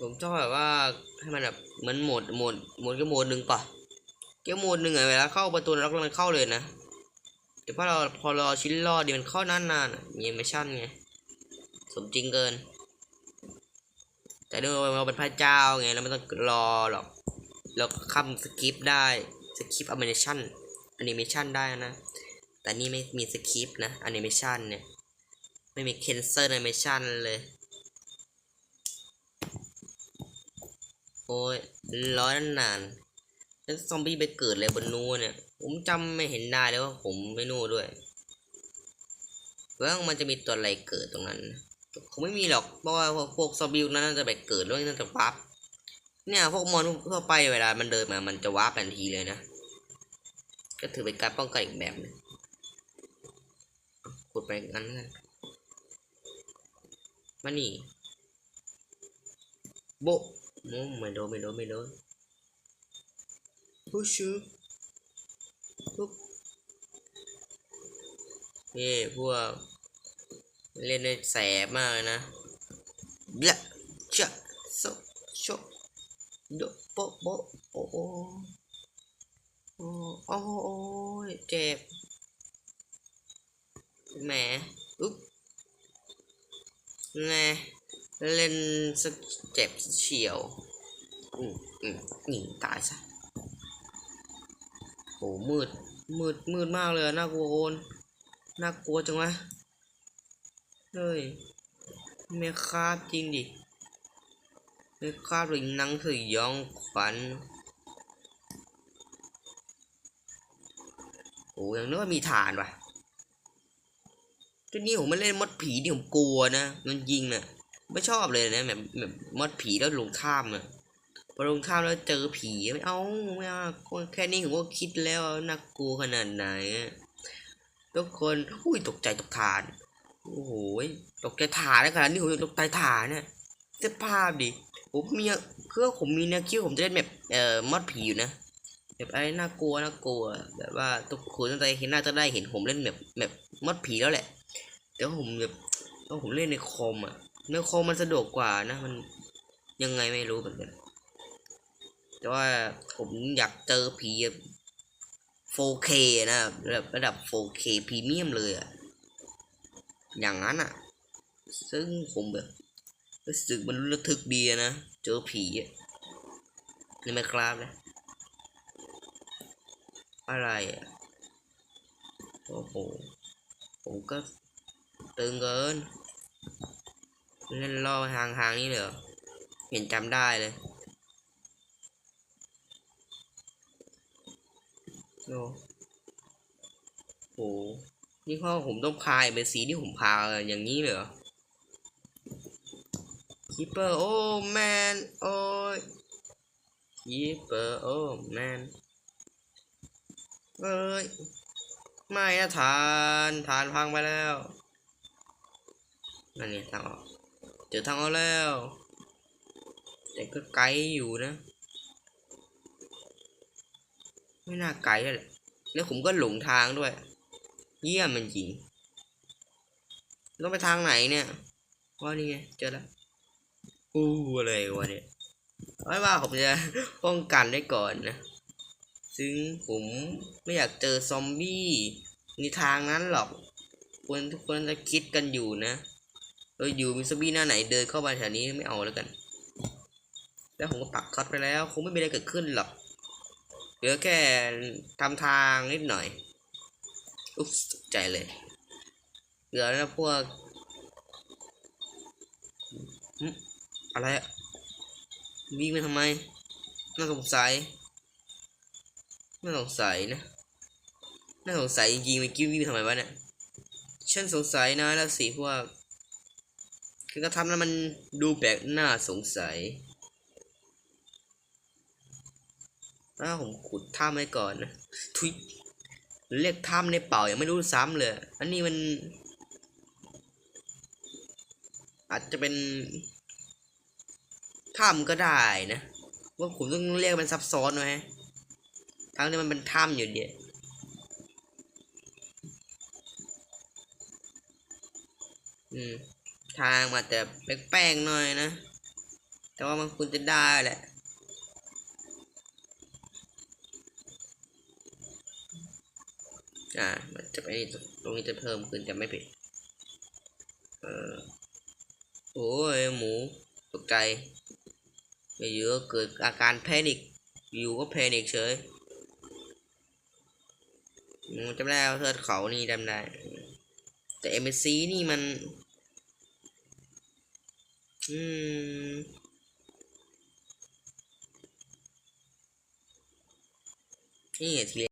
ผมชอบแบบว่าให้มันแบบเหมือนโหมดโหมดโหมดก็โหมดหนึ่งป่ะเก็โหมดหนึ่งอะเวลาเข้าประตูแล้วมันเข้าเลยนะแต่พอเราพอรอชิ้นรอดีมันเข้านานๆอะมีไม่ชั่นไงสมจริงเกิน แต่ด้วยเราเป็นพระเจ้าไงเราไม่ต้องรอหรอกเราคำสกิปได้สกิปแอนิเมชันแอนิเมชันได้นะ แต่นี่ไม่มีสคริปต์นะแอนิเมชันเนี่ยไม่มีเคนเซอร์แอนิเมชันเลย โอ้ยร้อยนานๆแล้วซอมบี้ไปเกิดอะไรบนนู้นเนี่ย ผมจำไม่เห็นได้เลยว่าผมไม่นู่ด้วยว่ามันจะมีตัวอะไรเกิดตรงนั้นคงไม่มีหรอกเพราะว่าพวกซอมบี้นั้นน่าจะไปเกิดแล้วน่าจะวับเนี่ยพวกมอนทั่วไปเวลามันเดินมามันจะวับทันทีเลยนะ ก็ถือเป็นการป้องกันอีกแบบนึงขุดไปงั้นกันมานี่โบะโอ้ไม่โดนไม่โดนไม่โดนผู้ชื่อปุ๊บเย่พวกเล่นได้แสบมากเลยนะเละชะโซโชโดโปะโปะโอ้โอ้โอ้โอ้โอ้ยเจ็บแหมอุ๊บแน่ เล่นสเจ็บเฉียว อืมอืมหนีตายซะโหมืด มืด มืดมากเลยน่ากลัวโอนน่ากลัวจังวะเฮ้ยไม่คาดจริงดิไม่คาดหรือหนังสือยองขวัญโอ้ยังนึกว่ามีฐานว่ะทีนี้ผมไม่เล่นมดผีที่ผมกลัวนะ มันยิงน่ะ ไม่ชอบเลยนะแบบแบบมดผีแล้วลงข้ามอะพอลงข้ามแล้วเจอผีไม่เอาไม่เอาแค่นี้ผมก็คิดแล้วน่ากลัวขนาดไหนทุกคนอุ้ยตกใจตกฐานโอ้โหตกใจฐานนะขนาดนี้ผมตกใจฐานเนี่ยเสื้อภาพดิผมมีเครื่องผมมีแนวคิดผมจะเล่นแบบเอ่อมอดผีอยู่นะแบบไอะไรน่ากลัวน่ากลัวแบบว่าทุกคนตั้งใจเห็นน่าจะได้เห็นผมเล่นแบบแบบมอดผีแล้วแหละแต่ว่าผมแบบว่าผมเล่นในคอมอะ ในคอมมันสะดวกกว่านะ มันยังไงไม่รู้เหมือนกัน แต่ว่าผมอยากเจอผี 4K นะระดับระดับ 4K พรีเมียมเลยอะอย่างนั้นอะซึ่งผมแบบรู้สึกมันระทึกดีนะ เจอผีอะนี่ไม่ครับนะอะไรอะโอ้โหผมก็ตึงเกิน เล่นล่อทางทางนี้เหรอเห็นจำได้เลยโอ้โหนี่พ่อผมต้องพายเป็นสีที่ผมพาอย่างนี้เหรอคิปเปอร์โอ้แมนโอ้ยคิปเปอร์โอ้แมนเอ้ยไม่นะฐานฐานพังไปแล้วนั่นนี่ทางออก เจอทางออกแล้ว แต่ก็ไกลอยู่นะ ไม่น่าไกลเลยแหละแล้วผมก็หลงทางด้วย เยี่ยมมันจริงต้องไปทางไหนเนี่ยว่านี่ไงเจอแล้วอู้อะไรวะเนี่ยไม่ว่าผมจะป้องกันได้ก่อนนะ ซึ่งผมไม่อยากเจอซอมบี้ในทางนั้นหรอกควรทุกคนจะคิดกันอยู่นะ เอออยู่มีซอมบี้หน้าไหนเดินเข้ามาแถวนี้ไม่เอาแล้วกัน แล้วผมก็ปักคัดไปแล้ว คงไม่มีอะไรเกิดขึ้นหรอกเหลือแค่ทำทางนิดหน่อย อุ๊บตกใจเลยเหลือแล้วพวกอะไรอะวิ่งไปทำไม น่าสงสัย น่าสงสัยนะ น่าสงสัยจริงๆเมื่อกี้วิ่งไปทำไมวะเนี่ย ฉันสงสัยนะแล้วสิพวก คือก็ทำแล้วมันดูแปลกน่าสงสัยถ้าผมขุดถ้ำไว้ก่อนนะทุยเรียกถ้ำในเป่ายังไม่รู้ซ้ำเลย อันนี้มัน อาจจะเป็นถ้ำก็ได้นะ ว่าผมต้องเรียกมันซับซ้อนไหมทั้งที่มันเป็นถ้ำอยู่เดียวอืม ทางมาแต่แปลกๆหน่อยนะ แต่ว่ามันควรจะได้แหละอ่า มันจะไปนี่ตรงนี้จะเพิ่มขึ้นจะไม่ผิด เออโอ้ยหมูตกใจเยอะเกิดอาการแพนิคอยู่ก็แพนิคเฉยจำได้ว่าเทือกเขานี่จำได้ แต่เอ็มซีนี่มัน อืมนี่ไงที